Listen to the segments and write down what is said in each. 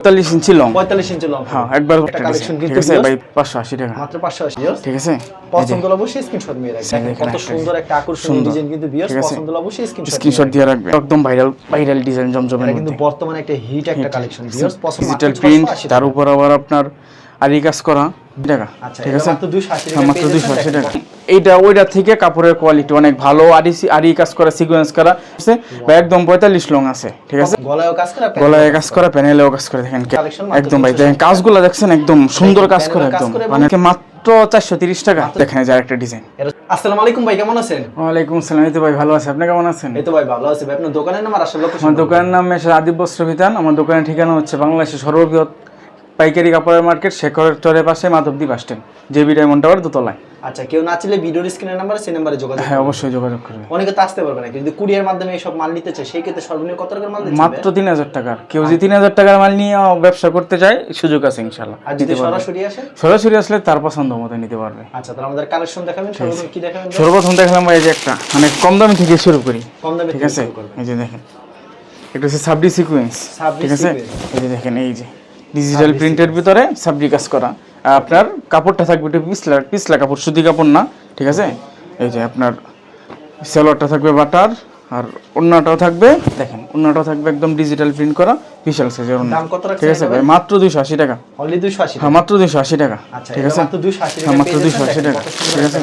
পঁয়তাল্লিশ ইঞ্চি লং পঁয়তাল্লিশ ইঞ্চি লং হ্যাঁ একবার কালেকশন কিন্তু ঠিক আছে ভাই পাঁচশো আশি টাকা। মাত্র পাঁচশো আশি ঠিক আছে? পছন্দ হলে অবশ্যই স্ক্রিনশট নিয়ে রাখবেন। কত সুন্দর একটা আকর্ষণীয় ডিজাইন কিন্তু বিয়ার্স। পছন্দ হলে অবশ্যই স্ক্রিনশট স্ক্রিনশট দিয়ে রাখবেন। একদম ভাইরাল ভাইরাল ডিজাইন জমজমের কিন্তু বর্তমানে একটা হিট একটা কালেকশন বিয়ার্স। পছন্দ ডিজিটাল প্রিন্ট তার উপর আবার আপনার আরি কাজ করা টাকা। ঠিক আছে? মাত্র 280 টাকা মাত্র পেয়ে দুইশো আশি টাকা। এইটা ওইটা থেকে কাপড়ের কোয়ালিটি অনেক ভালো আরি আরি কাজ করা সিকোয়েন্স করা আছে? বা একদম পঁয়তাল্লিশ লং আছে ঠিক আছে? গলায়ও কাজ করা গলায় কাজ করা। প্যানেলেও কাজ করে দেখেন একদম ভাই দেখেন কাজগুলো দেখছেন একদম সুন্দর কাজ করে একদম। মানে মাত্র চারশো তিরিশ টাকা? দেখেন এই যে আরেকটা ডিজাইন আসসালামু আলাইকুম ভাই কেমন আছেন? ওয়ালাইকুম আসসালাম এই তো ভাই ভালো আছে। আপনি কেমন আছেন? এই তো ভাই ভালো আছি ভাই। আপনার দোকানের নাম আর আসল আমার দোকানের নাম আদিব বস্ত্র বিতান। আমার দোকানের ঠিকানা হচ্ছে বাংলাদেশের সর্ববৃহৎ পাইকারি কাপড়ের মার্কেট শেখরের চরের পাশে Madhabdi bus stand JB diamond tower দোতলায়। আচ্ছা কেউ না চাইলে ভিডিওর স্ক্রিনের নাম্বারে সেই নাম্বারে যোগাযোগ হ্যাঁ অবশ্যই যোগাযোগ করবে। অনেকে তো আসতে পারবে না কিন্তু কুরিয়ার মাধ্যমে এইসব মাল নিতে চায় সেই ক্ষেত্রে সর্বনিম্ন কত টাকার মাল মাত্র তিন হাজার টাকার। কেউ যদি তিন হাজার টাকার মাল নিয়ে ব্যবসা করতে চায় সুযোগ আছে ইনশাল্লাহ আর যদি সরাসরি আসে? সরাসরি আসলে তার পছন্দ মতো নিতে পারবে। আচ্ছা তাহলে আমাদের কালেকশন দেখাবেন সর্বপ্রথম কি দেখাবেন? সর্বপ্রথম দেখলাম ভাই এই যে একটা মানে কম দামি থেকে শুরু করি। কম দামে ঠিক আছে? শুরু করবেন। এই যে দেখেন এটা হচ্ছে সাবডি সিকুয়েন্স ঠিক আছে? এই যে দেখেন এই যে। ডিজিটাল প্রিন্টের ভিতরে সাবজি কাজ করা। আর আপনার কাপড়টা থাকবে একটু পিসলা পিসলা কাপড় সুতি কাপড় না ঠিক আছে? এই যে আপনার সেলোয়ারটা থাকবে বাটার আর অন্যটাও থাকবে দেখেন অন্যটাও থাকবে একদম ডিজিটাল প্রিন্ট করা বিশাল সাইজের অন্য দাম কত রাখছেন ঠিক আছে ভাই মাত্র দুইশো আশি টাকা। অনলি 280 হ্যাঁ মাত্র দুইশো আশি টাকা। আচ্ছা ঠিক আছে? মাত্র 280 হ্যাঁ টাকা মাত্র দুইশো আশি যাচ্ছেন, টাকা। ঠিক আছে?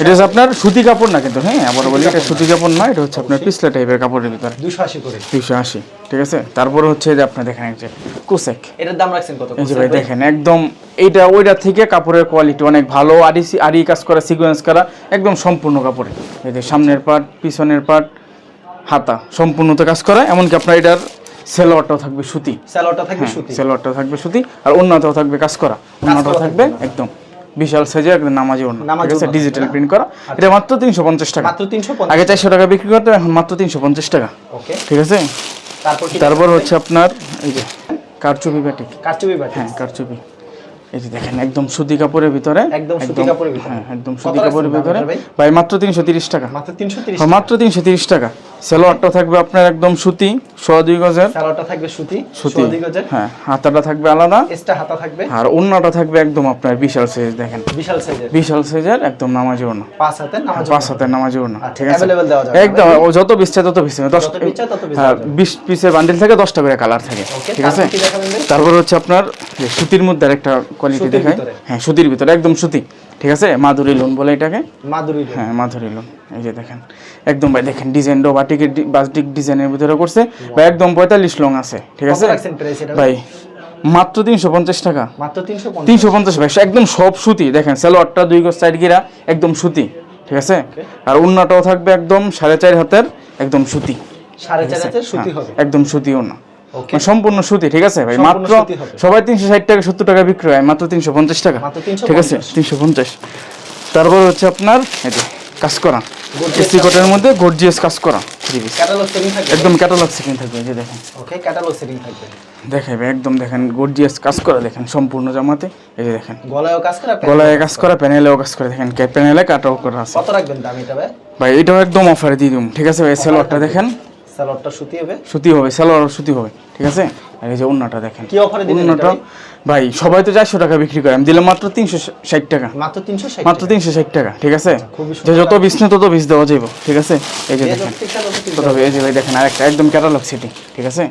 এটা হচ্ছে আপনার সুতি কাপড় না কিন্তু হ্যাঁ আবার বলি এটা সুতি কাপড় না এটা হচ্ছে আপনার পিছলা টাইপের কাপড়ের ভিতরে। 280 করে। দুইশো আশি ঠিক আছে? তারপরে হচ্ছে যে আপনি দেখেন এই যে কুসেক। এটার দাম রাখছেন কত? এই যে ভাই দেখেন একদম এইটা ওইটা থেকে কাপড়ের কোয়ালিটি অনেক ভালো আরি আরি কাজ করা সিকোয়েন্স করা একদম সম্পূর্ণ কাপড়ে। এই যে সামনের পার্ট পিছনের পার্ট হাতা সম্পূর্ণতে কাজ করা এমনকি আপনার এটার সেলোয়ারটাও থাকবে সুতি। স্যালোটা থাকবে সুতি। সেলোয়ারটাও থাকবে সুতি আর অন্যটাও থাকবে কাজ করা। অন্যটাও থাকবে। একদম বিশাল সাইজের একদম নামাজি নামাজি ঠিক আছে? ডিজিটাল প্রিন্ট করা। এটা মাত্র তিনশো পঞ্চাশ টাকা। মাত্র 350 আগে চারশো টাকা বিক্রি করতে এখন মাত্র তিনশো পঞ্চাশ টাকা। ওকে। ঠিক আছে? তারপর তারপর হচ্ছে আপনার এই যে কারচুপি বাটিক কারচুপি বাটি হ্যাঁ কারচুপি। এই যে দেখেন একদম সুতি কাপড়ের ভিতরে। একদম সুতি কাপড়ের ভিতরে। হ্যাঁ একদম সুতি কাপড়ের ভিতরে। ভাই? মাত্র তিনশো তিরিশ টাকা। মাত্র 330 হ্যাঁ, মাত্র তিনশো তিরিশ টাকা। সেলোয়ারটা থাকবে আপনার একদম সুতি সোয়া দুই গজের। স্যালোটা থাকবে সুতি সুতি। সুতি গজের। হ্যাঁ হাতাটা থাকবে আলাদা। এক্সট্রা হাতা থাকবে। আর অন্যটা থাকবে একদম আপনার বিশাল সাইজ দেখেন। বিশাল সাইজের বিশাল সাইজের একদম নামাজি ওড়না। পাঁচ হাতে নামাজ পাঁচ হাতের নামাজি ওড়না আচ্ছা, ঠিক আছে? available দেওয়া যাবে একদম ও যত পিস চাই তত পিস দশ যত piece চাই তত piece হ্যাঁ দেওয়া যাবে। বিশ পিসের বান্ডিল থাকে দশটা করে কালার থাকে ঠিক আছে? তারপর হচ্ছে আপনার সুতির মধ্যে আরেকটা কোয়ালিটি দেখায় হ্যাঁ সুতির ভিতরে একদম সুতি। ঠিক আছে? মাধুরী লোন বলে এটাকে? মাধুরী হ্যাঁ মাধুরী লোন এই যে দেখেন। একদম ভাই দেখেন ডিজাইন ডিজাইনটাও বাটিকের ডি- বাটিক ডিজাইনের ভিতরে করছে। বা একদম পঁয়তাল্লিশ লং আছে ঠিক আছে? ভাই মাত্র তিনশো পঞ্চাশ টাকা। মাত্র 350 তিনশো পঞ্চাশ ভাই একদম সব সুতি। দেখেন সালোয়ারটা দুই গজ সাইড গিরা একদম সুতি ঠিক আছে? আর উন্নাটাও থাকবে একদম সাড়ে চার হাতের একদম সুতি সাড়ে চার হাতের সুতি হবে। হ্যাঁ, একদম সুতি ওনা সম্পূর্ণ সুতি ঠিক আছে ভাই? মাত্র সবাই তিনশো ষাট টাকা সত্তর টাকা বিক্রি হয় মাত্র তিনশো পঞ্চাশ টাকা। ঠিক আছে? তিনশো পঞ্চাশ। তারপর হচ্ছে আপনার এই যে কাজ করা এসি কোটের মধ্যে গর্জিয়াস কাজ করা পিস ক্যাটালগ সেটিং থাকবে? একদম যে দেখেন। ওকে ক্যাটালগ সেটিং থাকবে। দেখাইবে একদম দেখেন গর্জিয়াস কাজ করা দেখেন সম্পূর্ণ জামাতে। এই যে দেখেন। গলায়ও কাজ করা গলায় কাজ করা প্যানেলেও কাজ করে দেখেন প্যানেলে কাটাও করা আছে। কত রাখবেন দাম এটা ভাই? ভাই এটাও একদম অফারে দিয়ে দিম ঠিক আছে ভাই? সেলোয়ারটা দেখেন। স্যালোডটা সুতি হবে? সুতি হবে সালোয়ার সুতি হবে ঠিক আছে? আর এই যে দেখেন। কি অফারে দিলেন ভাই? সবাই তো চারশো টাকা বিক্রি করে। আমি দিলাম মাত্র তিনশো ষাট টাকা। মাত্র 360 মাত্র তিনশো ষাট টাকা ঠিক আছে? যে যত বিষ নেই তত বিষ দেওয়া যাইব ঠিক আছে? এই যে দেখেন। এই যে ভাই দেখেন আরেকটা একদম ক্যাটালগ সিটি ঠিক আছে?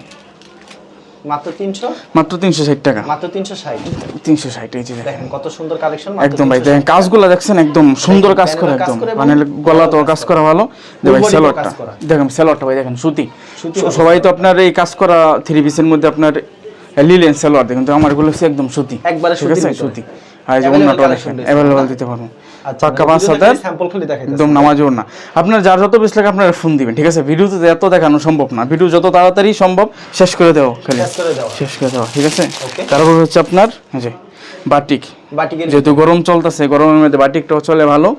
মাত্র 300 মাত্র তিনশো ষাট টাকা। মাত্র 360 তিনশো ষাট এই যে দেখেন। দেখেন কত সুন্দর কালেকশন একদম ভাই দেখেন কাজগুলো দেখছেন একদম সুন্দর কাজ করে একদম। মানে গলা তো কাজ করা ভালো। দেখেন ভাই দেখেন সুতি। সুতি সবাই তো আপনার এই কাজ করা থ্রি পিসের মধ্যে আপনার লিলেন সেলোয়ার দেখেন তো আমারগুলো একদম সুতি। একবারে। সুতি আর যে অন্যটা অ্যাভেলেবল দিতে পারব। পাক্কা পাঁচ দেখাইতেছে। একদম নামাজও না। আপনার যার যত বেশ লাগে আপনার ফোন দিবেন ঠিক আছে? ভিডিওতে এত দেখানো সম্ভব না। ভিডিও যত তাড়াতাড়ি সম্ভব শেষ করে দেওয়া খালি। শেষ করে দেওয়া। ঠিক আছে? তারপর হচ্ছে আপনার বাটিক। যেহেতু গরম চলতেছে গরমের মধ্যে বাটিকটাও চলে ভালো।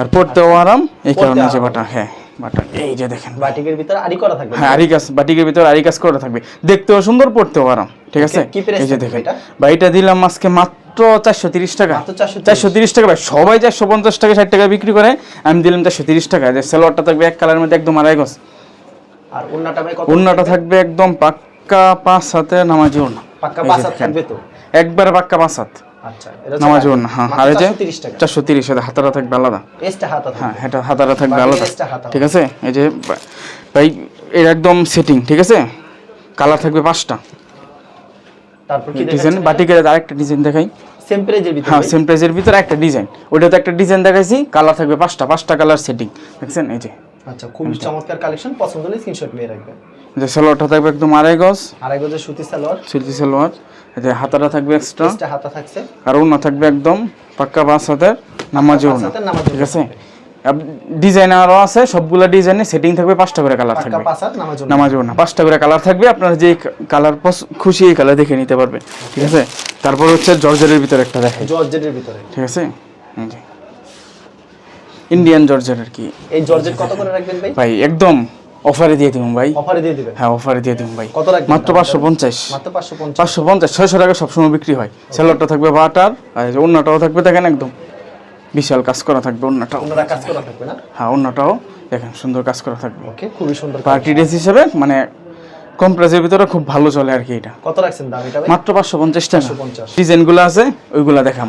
আর পড়তেও আরাম এই কারণে যে বাটা হ্যাঁ বাটা এই যে দেখেন। বাটিকের ভিতরে আড়ি করা থাকবে হ্যাঁ আরি কাজ বাটিকের ভিতরে আরি কাজ করে থাকবে। দেখতেও সুন্দর পড়তেও আরাম ঠিক আছে? এই যে দেখেন। বা এটা দিলাম আজকে মাত্র চারশো তিরিশ টাকা। মাত্র 430 চারশো তিরিশ টাকা ভাই। সবাই চারশো পঞ্চাশ টাকা ষাট টাকা বিক্রি করে আমি দিলাম চারশো তিরিশ টাকা। যে সেলোয়ারটা থাকবে এক কালারের মধ্যে একদম আড়াই গজ। আর ওন্নাটা থাকবে একদম পাক্কা পাঁচ হাতে নামাজি ওড়না। পাক্কা পাঁচ হাত থাকবে তো? একবারে পাক্কা পাঁচ হাত। আচ্ছা নামাজি হ্যাঁ। আর এই যে চারশো তিরিশ হাতারা থাকবে আলাদা। হ্যাঁ এটা হাতারা থাকবে আলাদা। ঠিক আছে? এই যে ভাই একদম সেটিং ঠিক আছে? কালার থাকবে পাঁচটা। তারপর কি ডিজাইন বাটিকের আরেকটা ডিজাইন দেখাই। সেম প্রাইজের ভিতরে হ্যাঁ সেম প্রাইজের ভিতরে একটা ডিজাইন ওইটাতে একটা ডিজাইন দেখাইছি কালার থাকবে পাঁচটা পাঁচটা কালার সেটিং দেখছেন? এই যে। আচ্ছা খুবই চমৎকার কালেকশন পছন্দ হলে স্ক্রিনশট নিয়ে রাখবেন। যে সালোয়ারটা থাকবে একদম আড়াই গজ। আড়াই গজের সুতি সালোয়ার। সিল্কি সালোয়ার। এই যে হাতাটা থাকবে এক্সট্রা হাতা থাকছে। আর ওনা থাকবে একদম পাক্কা পাঁচ হাতের নামাজি পাঁচ হাতের নামাজ ঠিক আছে? ডিজাইন আরও আছে সবগুলা ডিজাইনে সেটিং থাকবে পাঁচটা করে কালার থাকবে। নামাজ ওনা পাঁচটা করে কালার থাকবে আপনার যে কালার খুশি এই কালার দেখে নিতে পারবে ঠিক আছে? তারপর হচ্ছে জর্জের ভিতরে একটা দেখে জর্জেটের ভিতরে। ঠিক আছে? ইন্ডিয়ান জর্জের আর কি। এই জর্জেট কত করে রাখবেন ভাই? ভাই একদম অফারে দিয়ে দিব ভাই। অফারে দিয়ে দিবেন? হ্যাঁ অফারে দিয়ে দিব ভাই। কত রাখবেন মাত্র পাঁচশো পঞ্চাশ। মাত্র পাঁচশো পঞ্চাশ। পাঁচশো পঞ্চাশ ছয়শো টাকা সবসময় বিক্রি হয়। স্যালাডটা থাকবে বাটার আর অন্যটাও থাকবে দেখেন একদম। বিশাল কাজ করা থাকবে অন্যটাও। কাজ করা থাকবে না? হ্যাঁ অন্যটাও। দেখেন সুন্দর কাজ করা থাকবে। ওকে খুবই সুন্দর পার্টি ড্রেস হিসেবে মানে কম প্রাইসের ভিতরে খুব ভালো চলে আর কি এটা। কত রাখছেন দাম এটা মাত্র পাঁচশো পঞ্চাশ টাকা। 550 ডিজাইনগুলো আছে ওইগুলা দেখাম।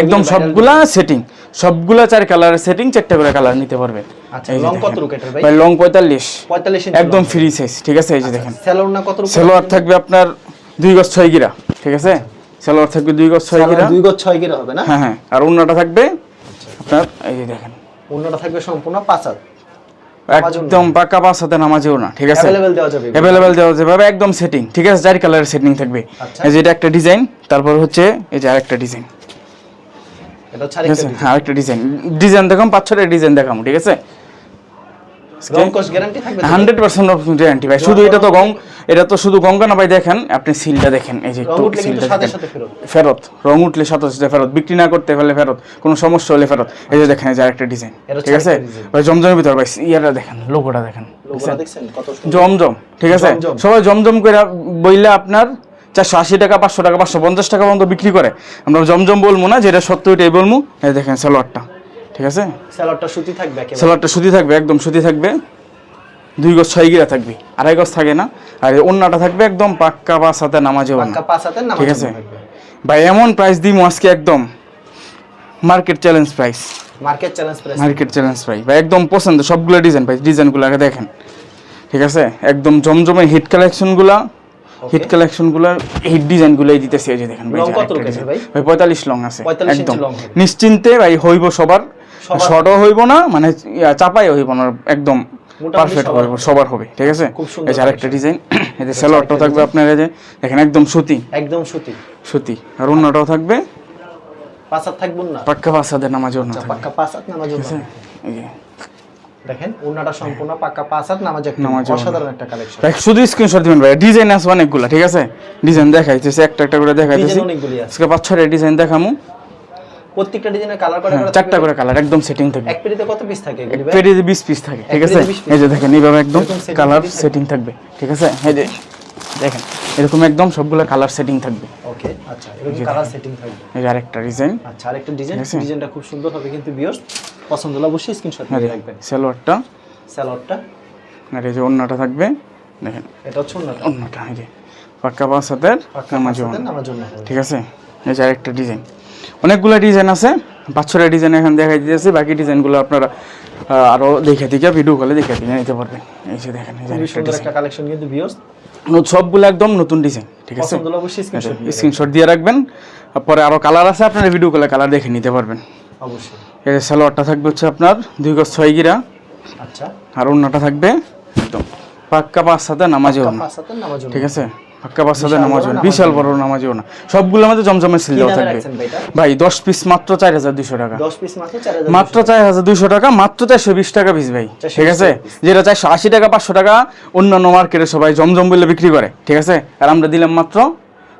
একদম সবগুলা সেটিং সবগুলা চার কালারের সেটিং চারটা করে কালার নিতে পারবে। আচ্ছা লং কত রুকেটের ভাই? ভাই লং পঁয়তাল্লিশ। পঁয়তাল্লিশ একদম ফ্রি সাইজ ঠিক আছে? এই যে দেখেন। স্যালোর না কত রুকেট থাকবে আপনার দুই গজ ছয় গিরা ঠিক আছে? সালোয়ার থাকবে দুই গজ ছয় গিরা। দুই গজ ছয় গিরা হবে না? হ্যাঁ হ্যাঁ। আর অন্যটা থাকবে আপনার? এই যে দেখেন। অন্যটা থাকবে সম্পূর্ণ পাঁচাত একদম পাকা পাঁচ হাতে নামাজেও না ঠিক আছে? অ্যাভেলেবেল দেওয়া যাবে। অ্যাভেলেবেল দেওয়া যাবে। একদম সেটিং ঠিক আছে? চার কালারের সেটিং থাকবে। আচ্ছা। এই যে এটা একটা ডিজাইন তারপর হচ্ছে এই যে আরেকটা ডিজাইন এটা হচ্ছে আরেকটা আছে? হ্যাঁ ডিজাইন ডিজাইন দেখাম পাঁচ ছটা ডিজাইন দেখাম ঠিক আছে? গ্যারান্টি থাকবে তো? হান্ড্রেড পার্সেন্ট গ্যারান্টি ভাই। শুধু এটা তো গং এটা তো শুধু গঙ্গা না ভাই দেখেন আপনি সিলটা দেখেন এই যে একটু সিলটা সাথে দেখেন। সাথে ফেরত। ফেরত রং উঠলে সাথে সাথে ফেরত বিক্রি না করতে পারলে ফেরত কোনো সমস্যা হলে ফেরত। এই যে দেখেন এই যে ডিজাইন ঠিক আছে? ভাই জমজমের ভিতর ভাই ইয়াটা দেখেন লোগোটা জমজম ঠিক আছে? সবাই জমজম করে বইলে আপনার চারশো আশি টাকা পাঁচশো টাকা পাঁচশো পঞ্চাশ টাকা পর্যন্ত বিক্রি করে। আমরা জমজম বলব না যেটা সত্য এটাই বলব। দেখেন সালোয়ারটা। ঠিক আছে? স্যালোয়ারটা সুতি থাকবে সালোয়ারটা সুতি থাকবে একদম সুতি থাকবে। দুই গজ ছয় গিরা থাকবে আড়াই গজ থাকে না। আর অন্যটা থাকবে একদম পাক্কা পাঁচ হাতের নামাজ ঠিক আছে? ভাই এমন প্রাইস দিই আজকে একদম। Market challenge price market challenge price market challenge price ভাই একদম পছন্দ সবগুলো ডিজাইন ভাই ডিজাইনগুলো আগে দেখেন। ঠিক আছে? একদম জমজমের হিট কালেকশনগুলা হিট কালেকশনগুলো হিট ডিজাইনগুলোই দিতেছি এই যে দেখেন ভাই ভাই? ভাই পঁয়তাল্লিশ লং আছে 45 ইঞ্চি একদম। নিশ্চিন্তে ভাই হইব সবার। শর্টও হইব না মানে চাপাই হইব না একদম পারফেক্ট হইব সবার হবে ঠিক আছে? এই যে আরেকটা ডিজাইন এই যে সেলোয়ারটাও থাকবে আপনার এই যে দেখেন একদম সুতি। একদম সুতি। সুতি। আর অন্যটাও থাকবে। পাঁচ হাত থাকবেন না। পাক্কা বাচ্চাদের নামাজ অন্য আচ্ছা, পাক্কা পাঁচ হাত নামাজ আছে? দেখেন ওনাটা সম্পূর্ণ পাক্কা পাঁচ হাত নামাজ একটা অসাধারণ একটা কালেকশন শুধু স্ক্রিনশট দিবেন ভাই। ডিজাইন আছে অনেকগুলা ঠিক আছে? ডিজাইন দেখাইতেছে একটা একটা করে দেখাইতেছি। ডিজাইন অনেকগুলি আছে। আজকে পাঁচ ছয়টা ডিজাইন দেখামু। প্রত্যেকটা ডিজাইনের কালার করে হ্যাঁ, চারটা করে কালার একদম সেটিং থাকবে। এক পেটিতে কত পিস থাকে এগুলি ভাই? পেটে বিশ পিস থাকে ঠিক আছে? পেটিতে 20। এই যে দেখেন এইভাবে একদম কালার সেটিং থাকবে। ঠিক আছে? এই যে দেখেন এরকম একদম সবগুলো কালার সেটিং থাকবে। ওকে আচ্ছা এরকম কালার সেটিং থাকবে। এই আরেকটা ডিজাইন আচ্ছা আরেকটা ডিজাইন ডিজাইনটা খুব সুন্দর হবে কিন্তু ভিউয়ার্স পছন্দ হলে অবশ্যই স্ক্রিনশট নিয়ে রাখবেন। সালোয়ারটা। স্যালোয়ারটা আর এই যে অন্যটা থাকবে দেখেন। এটা হচ্ছে ওনাটা অন্যটা এই যে পাক্কা পাঁচ হাতের পাক্কা নামাজ ঠিক আছে? এই যে আরেকটা ডিজাইন অনেকগুলো ডিজাইন আছে পাঁচ ছটা ডিজাইন এখন দেখাই দিতেছি বাকি ডিজাইনগুলো আপনারা আহ, আরও দেখে দিকে ভিডিও কলে দেখে দিকে নিতে পারবেন। এই যে দেখেন একটা কালেকশন কিন্তু সবগুলো একদম নতুন ডিজাইন ঠিক আছে? স্ক্রিনশট দিয়ে রাখবেন। পরে আরও কালার আছে আপনারা ভিডিও কলে কালার দেখে নিতে পারবেন। অবশ্যই। এই সালোয়ারটা থাকবে হচ্ছে আপনার দুই গজ ছয় গিরা। আচ্ছা। আর অন্যটা থাকবে একদম। পাক্কা পাঁচ সাথে নামাজ ঠিক আছে? পাক্কা পাঁচ সাথে বিশাল নামাজ বড় বিশাল বড় নামাজও না। সবগুলো আমাদের জমজমের সিল দেওয়া থাকবে। ভাই দশ পিস মাত্র চার হাজার দুশো টাকা মাত্র চার হাজার দুইশো টাকা। মাত্র চারশো বিশ টাকা পিস ভাই ঠিক আছে? যেটা চারশো আশি টাকা পাঁচশো টাকা অন্যান্য মার্কেটে সবাই জমজম বলে বিক্রি করে ঠিক আছে? আর আমরা দিলাম মাত্র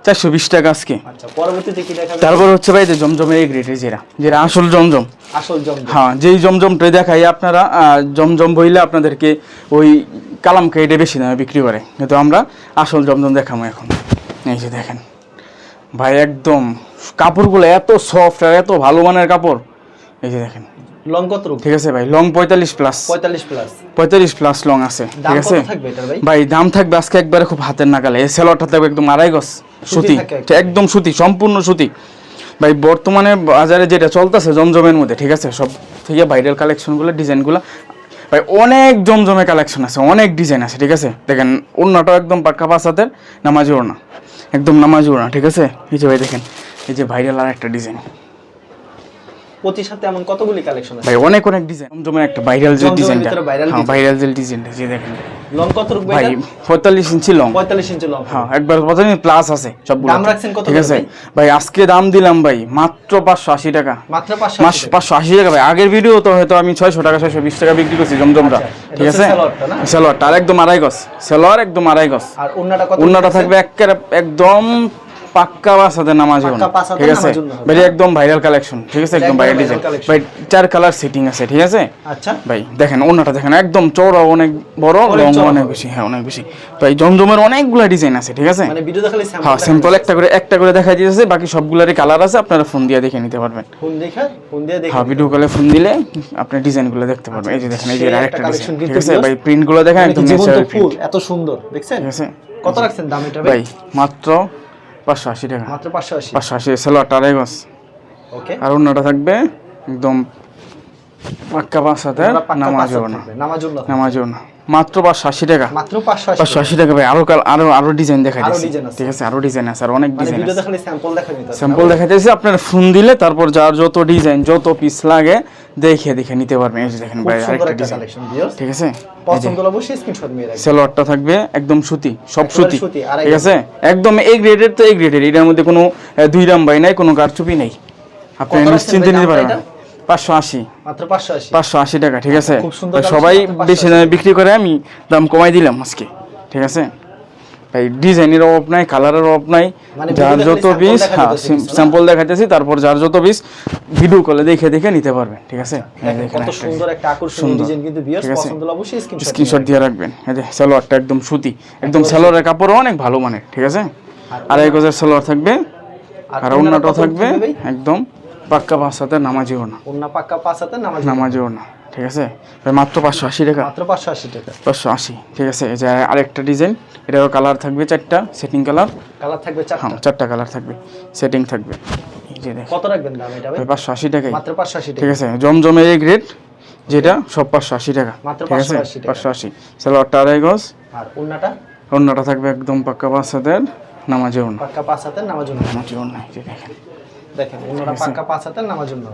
চারশো বিশ টাকা আজকে। আচ্ছা তারপর হচ্ছে ভাই যে জমজমের এই গ্রেটের যেটা যেটা আসল জমজম। আসল হ্যাঁ যেই জমজমটা দেখাই আপনারা জমজম বইলে আপনাদেরকে ওই কালাম কাইডে বেশি দামে বিক্রি করে। কিন্তু আমরা আসল জমজম দেখাবো এখন। এই যে দেখেন ভাই একদম কাপড়গুলো এত সফট আর এত ভালো মানের কাপড়। এই যে দেখেন লং কত ঠিক আছে ভাই লং পঁয়তাল্লিশ প্লাস পঁয়তাল্লিশ প্লাস পঁয়তাল্লিশ প্লাস লং আছে ঠিক আছে? থাকবে ভাই? ভাই দাম থাকবে আজকে একবারে খুব হাতের নাগালে। এই সেলরটা থাকবে একদম আড়াই গজ সুতি একদম। সুতি সম্পূর্ণ সুতি। ভাই বর্তমানে বাজারে যেটা চলতেছে জমজমের মধ্যে ঠিক আছে? সব থেকে ভাইরাল কালেকশনগুলো ডিজাইনগুলো ভাই অনেক জমজমে কালেকশন আছে অনেক ডিজাইন আছে ঠিক আছে? দেখেন অন্যটাও একদম পাক্কা পাঁচ হাতের নামাজি ওড়না। একদম নামাজি ওড়না ঠিক আছে? এই যে ভাই দেখেন এই যে ভাইরাল আর একটা ডিজাইন প্রতি সাথে এমন কতগুলি কালেকশন আছে? ভাই অনেক অনেক ডিজাইন জমজমের একটা ভাইরাল যে ডিজাইনটা হ্যাঁ ভাইরাল যে ডিজাইনটা যে দেখেন। লং কত ভাই ভাই পঁয়তাল্লিশ ইঞ্চি লং পঁয়তাল্লিশ ইঞ্চি লং হ্যাঁ একবার প্লাস আছে সবগুলো দাম রাখছেন কত ঠিক আছে? ভাই? আজকে দাম দিলাম ভাই মাত্র পাঁচশো আশি টাকা। মাত্র পাঁচশো মাস পাঁচশো আশি টাকা ভাই। আগের ভিডিও তো হয়তো আমি ছয়শো টাকা ছয়শো বিশ টাকা বিক্রি করছি জমজমটা। আচ্ছা, ঠিক আছে? সালোয়ারটা আর একদম আড়াই গজ। সালোয়ার একদম আড়াই গজ। আর অন্যটা কত থাকবে একদম পাক্কা বাসাতে নামাজ ঠিক আছে? ভাই একদম ভাইরাল কালেকশন ঠিক আছে? একদম ভাইরাল ডিজাইন ভাই চার কালার সেটিং আছে ঠিক আছে? আচ্ছা। ভাই দেখেন অন্যটা দেখেন একদম চৌড়া অনেক বড় লং অনেক বেশি হ্যাঁ অনেক বেশি। ভাই জমজমের অনেকগুলা ডিজাইন আছে ঠিক আছে? মানে ভিডিও দেখালে হ্যাঁ সিম্পল একটা করে একটা করে দেখা দিয়েছে বাকি সবগুলারই কালার আছে আপনারা ফোন দিয়ে দেখে নিতে পারবেন। ফোন দেখে ফোন দিয়ে দেখে হ্যাঁ ভিডিও কলে ফোন দিলে আপনি ডিজাইনগুলো দেখতে পারবেন। এই যে দেখেন এই যে আরেকটা একটা ডিজাইন ঠিক আছে? ভাই প্রিন্টগুলো দেখেন মানে একদম ন্যাচারাল প্রিন্ট এত সুন্দর দেখছেন? কত রাখছেন দাম এটা ভাই মাত্র পাঁচশো আশি টাকা। মাত্র পাঁচশো আশি? পাঁচশো আশি সালোয়ারটা আড়াই গজ ওকে। আর অন্যটা থাকবে একদম পাক্কা পাঁচ হাতের নামাজ হবে না নামাজ নামাজ না মাত্র পাঁচশো আশি টাকা। মাত্র পাঁচশো আশি টাকা। ভাই আরও কাল আরও আরও ডিজাইন দেখা আরও দিচ্ছি ঠিক আছে আরও ডিজাইন আছে আর অনেক মানে ডিজাইন আছে। স্যাম্পল দেখা নিতে আপনার ফোন দিলে তারপর যার যত ডিজাইন যত পিস লাগে দেখে দেখে নিতে পারবেন। এই যে দেখেন ভাই আরেকটা ডিজাইন ঠিক আছে? পছন্দ হলে অবশ্যই স্ক্রিনশট নিয়ে রাখবেন। সালোয়ারটা থাকবে একদম সুতি সব সুতি। ঠিক আছে? একদম এই গ্রেডের তো এই গ্রেডের এটার মধ্যে কোনো দুই রামবাই নাই কোনো কারচুপি নাই। আপনি নিশ্চিন্তে নিতে পারবেন? পাঁচশো আশি। মাত্র পাঁচশো আশি। পাঁচশো আশি টাকা ঠিক আছে? সবাই বেশি দামে বিক্রি করে আমি দাম কমাই দিলাম আজকে ঠিক আছে? ভাই ডিজাইনের অভাব নাই কালারের অভাব নাই মানে যার যত পিস হ্যাঁ? স্যাম্পল দেখাইতেছি তারপর যার যত পিস ভিডিও কলে দেখে দেখে নিতে পারবেন ঠিক আছে? দেখেন কত সুন্দর একটা আকর্ষণীয় ডিজাইন কিন্তু ভিউয়ার্স ঠিক আছে। পছন্দ হলে অবশ্যই স্ক্রিনশট স্ক্রিনশট দিয়ে রাখবেন। এই যে সালোয়ারটা একদম সুতি একদম সালোয়ারের কাপড় অনেক ভালো মানের ঠিক আছে? আড়াই গজের সালোয়ার থাকবে আর অন্যটাও থাকবে একদম। পাক্কা পাঁচ হাতে নামাজিও না অন্য পাক্কা পাঁচ হাতে নামাজ নামাজিও না ঠিক আছে? মাত্র পাঁচশো আশি টাকা। মাত্র পাঁচশো আশি টাকা। পাঁচশো আশি ঠিক আছে? এই যে আরেকটা ডিজাইন এটারও কালার থাকবে চারটা সেটিং কালার। কালার থাকবে হ্যাঁ চারটা কালার থাকবে সেটিং থাকবে। এই যে কত রাখবেন দাম এটা ভাই? পাঁচশো আশি টাকাই। মাত্র পাঁচশো আশি ঠিক আছে? জমজমের এই গ্রেড যেটা সব পাঁচশো আশি টাকা। মাত্র 580 টাকা। পাঁচশো আশি। সালোয়ারটা আড়াই গজ। আর অন্যটা অন্যটা থাকবে একদম পাক্কা পাঁচ হাতের নামাজেও না পাক্কা পাঁচ হাতের নামাজেও না এই যে দেখেন। দেখেন অন্যটা পাক্কা পাঁচ হাতের নামাজ জন্য।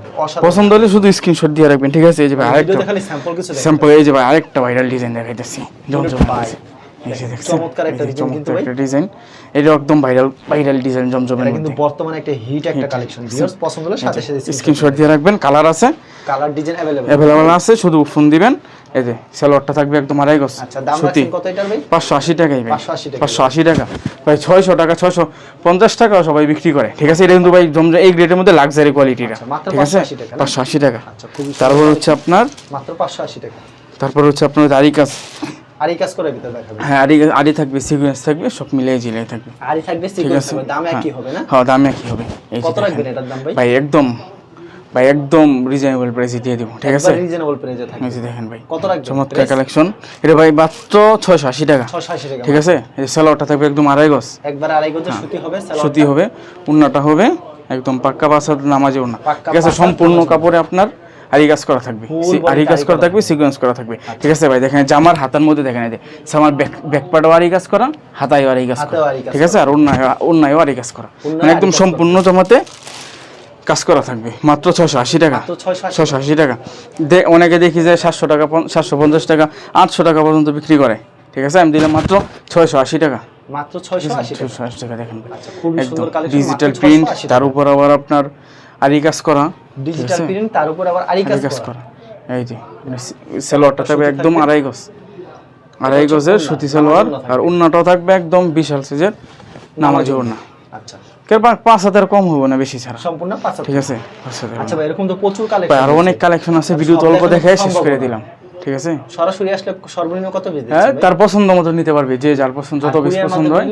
পছন্দ হলে শুধু স্ক্রিনশট দিয়ে রাখবেন ঠিক আছে? এই যে ভাই আরেকটা স্যাম্পল কিছু স্যাম্পল এই যে ভাই আরেকটা ভাইরাল ডিজাইন দেখাইতেছি। জমজম ভাই, এই যে দেখছেন? চমৎকার একটা এই যে design কিন্তু চমৎকার ভাই। একটা ডিজাইন এটা একদম ভাইরাল ভাইরাল ডিজাইন জমজমের এটা কিন্তু মধ্যে বর্তমানে একটা হিট একটা কালেকশন ভিউয়ার্স পছন্দ হলে সাথে সাথে স্ক্রিনশট দিয়ে রাখবেন কালার আছে কালার ডিজাইন अवेलेबल অ্যাভেলেবল আছে শুধু ফোন দিবেন এই যে সালোয়ারটা থাকবে একদম আড়াই গজ আচ্ছা দাম সুতি রাখছেন কত এটার ভাই পাঁচশো আশি টাকাই ভাই 580 টাকা। পাঁচশো আশি টাকা ভাই ছয়শো টাকা ছয়শো পঞ্চাশ টাকাও সবাই বিক্রি করে ঠিক আছে এটা কিন্তু ভাই জমজম এই গ্রেডের মধ্যে লাক্সারি কোয়ালিটিটা আচ্ছা, মাত্র ঠিক আছে 580 টাকা না? পাঁচশো আশি টাকা আচ্ছা খুবই তারপর হচ্ছে আপনার মাত্র পাঁচশো আশি টাকা তারপর হচ্ছে আপনার আরি কাজ আর এই কাজ করে ভিতরে দেখাবেন হ্যাঁ আরি আরি থাকবে সিকুয়েন্স থাকবে সব মিলিয়ে জিলিয়ে থাকবে। আরই থাকবে ঠিক সিকোয়েন্স আছে? হবে দাম একই হবে না? হ্যাঁ দাম একই হবে। কত রাখবেন এটার দাম ভাই? ভাই একদম ভাই একদম রিজনেবল প্রাইসে দিয়ে দিব ঠিক আছে? রিজনেবল প্রাইসে থাকবে। এই দেখেন ভাই কত রাখবেন চমৎকার কালেকশন এটা ভাই মাত্র ছয়শো আশি টাকা। ছশো আশি টাকা ঠিক আছে? এই সালোয়ারটা থাকবে একদম আড়াই গজ। একবার আড়াই গজের সুতি হবে সালোয়ারটা। সুতি হবে উন্নাটা হবে একদম পাক্কা বাসার নামাজে উন্না। ঠিক আছে? সম্পূর্ণ কাপড়ে আপনার আরি কাজ করা থাকবে। আরি কাজ করা থাকবে সিকোয়েন্স করা থাকবে। ঠিক আছে ভাই দেখেন জামার হাতার মধ্যে দেখেন এই যে আমার ব্যাক ব্যাক পার্টও আরি কাজ করা হাতায়ও আরি কাজ করা। ঠিক আছে আর অন্যায় অন্যায়ও আরি কাজ করা। মানে একদম সম্পূর্ণ জমাতে কাজ করা থাকবে। মাত্র ছয়শো আশি টাকা। ছশো আশি টাকা। অনেকে দেখি যে সাতশো টাকা সাতশো পঞ্চাশ টাকা আটশো টাকা পর্যন্ত বিক্রি করে। ঠিক আছে আমি দিলাম মাত্র ছয়শো আশি টাকা। মাত্র ছয়শো আশি টাকা। দেখেন। আচ্ছা একদম। ডিজিটাল প্রিন্ট তার উপর আবার আপনার আরি কাজ করা ডিজিটাল প্রিন্ট তার উপর আবার আরি কাজ করা। এই যে সালোয়ারটা থাকবে একদম আড়াই গজ। আড়াই গজের সুতি সেলোয়ার আর উন্নাটাও থাকবে একদম বিশাল সাইজের নামাজি উন্না। আচ্ছা। পাঁচ হাজার কম হবে না বেশি ছাড়া। সম্পূর্ণ ঠিক আছে? আচ্ছা ভাই এরকম তো প্রচুর কালেকশন আরও অনেক কালেকশন আছে ভিডিও তো অল্প দেখে শেষ করে দিলাম। ঠিক আছে? সরাসরি আসলে সর্বনিম্ন কত পিস হ্যাঁ তার পছন্দ মতো নিতে পারবে। যে যার পছন্দ যত পিস পছন্দ হয়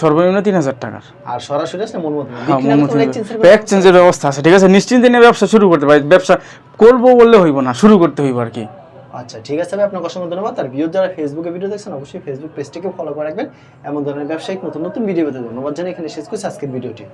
সর্বনিম্ন তিন হাজার টাকার। আর সরাসরি আসলে মন মতো মতো এক্সচেঞ্জ এক্সচেঞ্জের ব্যবস্থা আছে। ঠিক আছে? নিশ্চিন্তে নিয়ে ব্যবসা শুরু করতে পারি। ব্যবসা করব বললে হইব না শুরু করতে হইব আর কি। আচ্ছা ঠিক আছে ভাই আপনাকে অসংখ্য ধন্যবাদ। আর ভিডিও যারা ফেসবুকে ভিডিও দেখছেন অবশ্যই ফেসবুক পেজটিকে ফলো করে রাখবেন। এমন ধরনের ব্যবসায়িক নতুন নতুন ভিডিও পেতে ধন্যবাদ জানাই এখানে শেষ করছি আজকের ভিডিওটি।